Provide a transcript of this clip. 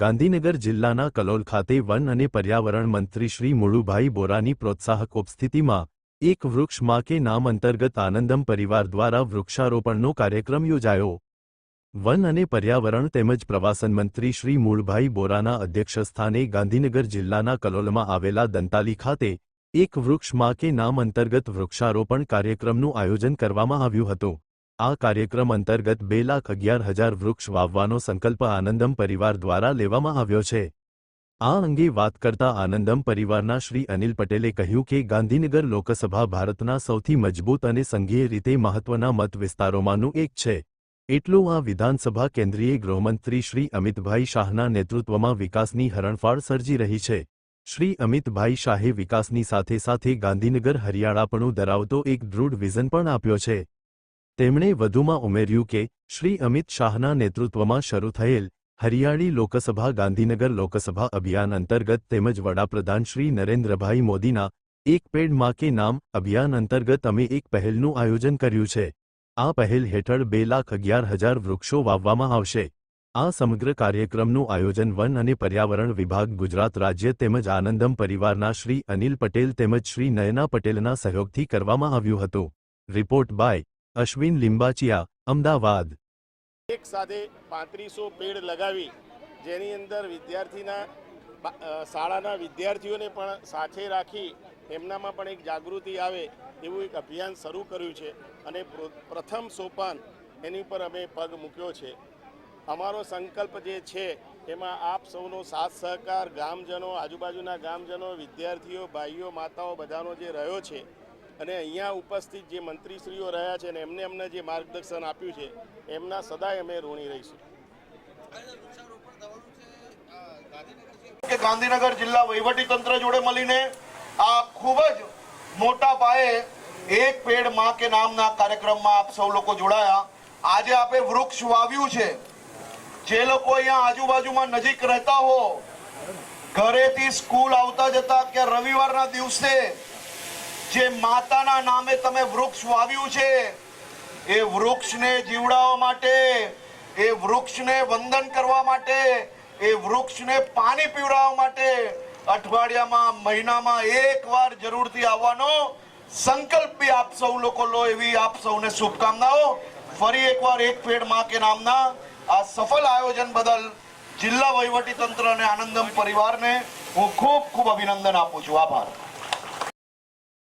ગાંધીનગર જિલ્લાના કલોલ ખાતે વન અને પર્યાવરણ મંત્રી શ્રી મુળુભાઈ બોરાની પ્રોત્સાહક ઉપસ્થિતિમાં એક વૃક્ષમાં કે નામ અંતર્ગત આનંદમ પરિવાર દ્વારા વૃક્ષારોપણનો કાર્યક્રમ યોજાયો. વન અને પર્યાવરણ તેમજ પ્રવાસન મંત્રી શ્રી મૂળભાઈ બોરાના અધ્યક્ષસ્થાને ગાંધીનગર જિલ્લાના કલોલમાં આવેલા દંતાલી ખાતે એક વૃક્ષમાં કે નામ અંતર્ગત વૃક્ષારોપણ કાર્યક્રમનું આયોજન કરવામાં આવ્યું હતું. આ કાર્યક્રમ અંતર્ગત બે લાખ અગિયાર હજાર વૃક્ષ વાવવાનો સંકલ્પ આનંદમ પરિવાર દ્વારા લેવામાં આવ્યો છે. આ અંગે વાત કરતા આનંદમ પરિવારના શ્રી અનિલ પટેલે કહ્યું કે ગાંધીનગર લોકસભા ભારતના સૌથી મજબૂત અને સંઘીય રીતે મહત્વના મત વિસ્તારોમાંનું એક છે. એટલું આ વિધાનસભા કેન્દ્રીય ગૃહમંત્રી શ્રી અમિતભાઈ શાહના નેતૃત્વમાં વિકાસની હરણફાળ સર્જી રહી છે. શ્રી અમિતભાઈ શાહે વિકાસની સાથે સાથે ગાંધીનગર હરિયાળાપણું ધરાવતો એક દૃઢ વિઝન પણ આપ્યો છે. તેમણે વધુમાં ઉમેર્યું કે, શ્રી અમિત શાહના નેતૃત્વમાં શરૂ થયેલ હરિયાળી લોકસભા ગાંધીનગર લોકસભા અભિયાન અંતર્ગત તેમજ વડાપ્રધાન શ્રી નરેન્દ્રભાઈ મોદીના એક પેડમાં કે નામ અભિયાન અંતર્ગત અમે એક પહેલનું આયોજન કર્યું છે. આ પહેલ હેઠળ બે લાખ અગિયાર હજાર વૃક્ષો વાવવામાં આવશે. આ સમગ્ર કાર્યક્રમનું આયોજન વન અને પર્યાવરણ વિભાગ ગુજરાત રાજ્ય તેમજ આનંદમ પરિવારના શ્રી અનિલ પટેલ તેમજ શ્રી નયના પટેલના સહયોગથી કરવામાં આવ્યું હતું. Report by Ashwin Limbachiya, Ahmedabad. એક સાથે પાંત્રીસો પેડ લગાવી, જેની અંદર વિદ્યાર્થીના શાળાના વિદ્યાર્થીઓને પણ સાથે રાખી એમનામાં પણ એક જાગૃતિ આવે એવું એક અભિયાન શરૂ કર્યું છે અને પ્રથમ સોપાન એની પર અમે પગ મૂક્યો છે. અમારો સંકલ્પ જે છે, એમાં આપ સૌનો સાથ સહકાર, ગામજનો, આજુબાજુના ગામજનો, વિદ્યાર્થીઓ, ભાઈઓ, માતાઓ બધાનો જે રહ્યો છે અને અહીંયા ઉપસ્થિત જે મંત્રીશ્રીઓ રહ્યા છે અને એમને અમને જે માર્ગદર્શન આપ્યું છે, એમના સદાય અમે ઋણી રહીશું. કે ગાંધીનગર જિલ્લા વહીવટી તંત્ર જોડે મળીને આ ખૂબ જ મોટા પાયે એક પેડમાં કે નામના કાર્યક્રમમાં આપ સૌ લોકો જોડાયા. આજે આપે વૃક્ષ વાવ્યું છે. જે લોકો અહીંયા આજુબાજુમાં નજીક રહેતા હો, ઘરેથી સ્કૂલ આવતા જતા કે રવિવારના દિવસે જે માતાના નામે તમે વૃક્ષ વાવ્યું છે, એ વૃક્ષને જીવડાવવા માટે, એ વૃક્ષને વંદન કરવા માટે, એ વૃક્ષને પાણી પીવડાવવા માટે અઠવાડિયામાં, મહિનામાં એકવાર જરૂરથી આવવાનો સંકલ્પ બી આપ સૌ લોકો લો એવી આપ સૌને શુભકામનાઓ. ફરી એકવાર એક પેડમાં કે નામના આ સફળ આયોજન બદલ જિલ્લા વહીવટી તંત્ર અને આનંદમ પરિવારને હું ખૂબ ખૂબ અભિનંદન આપું છું. આભાર.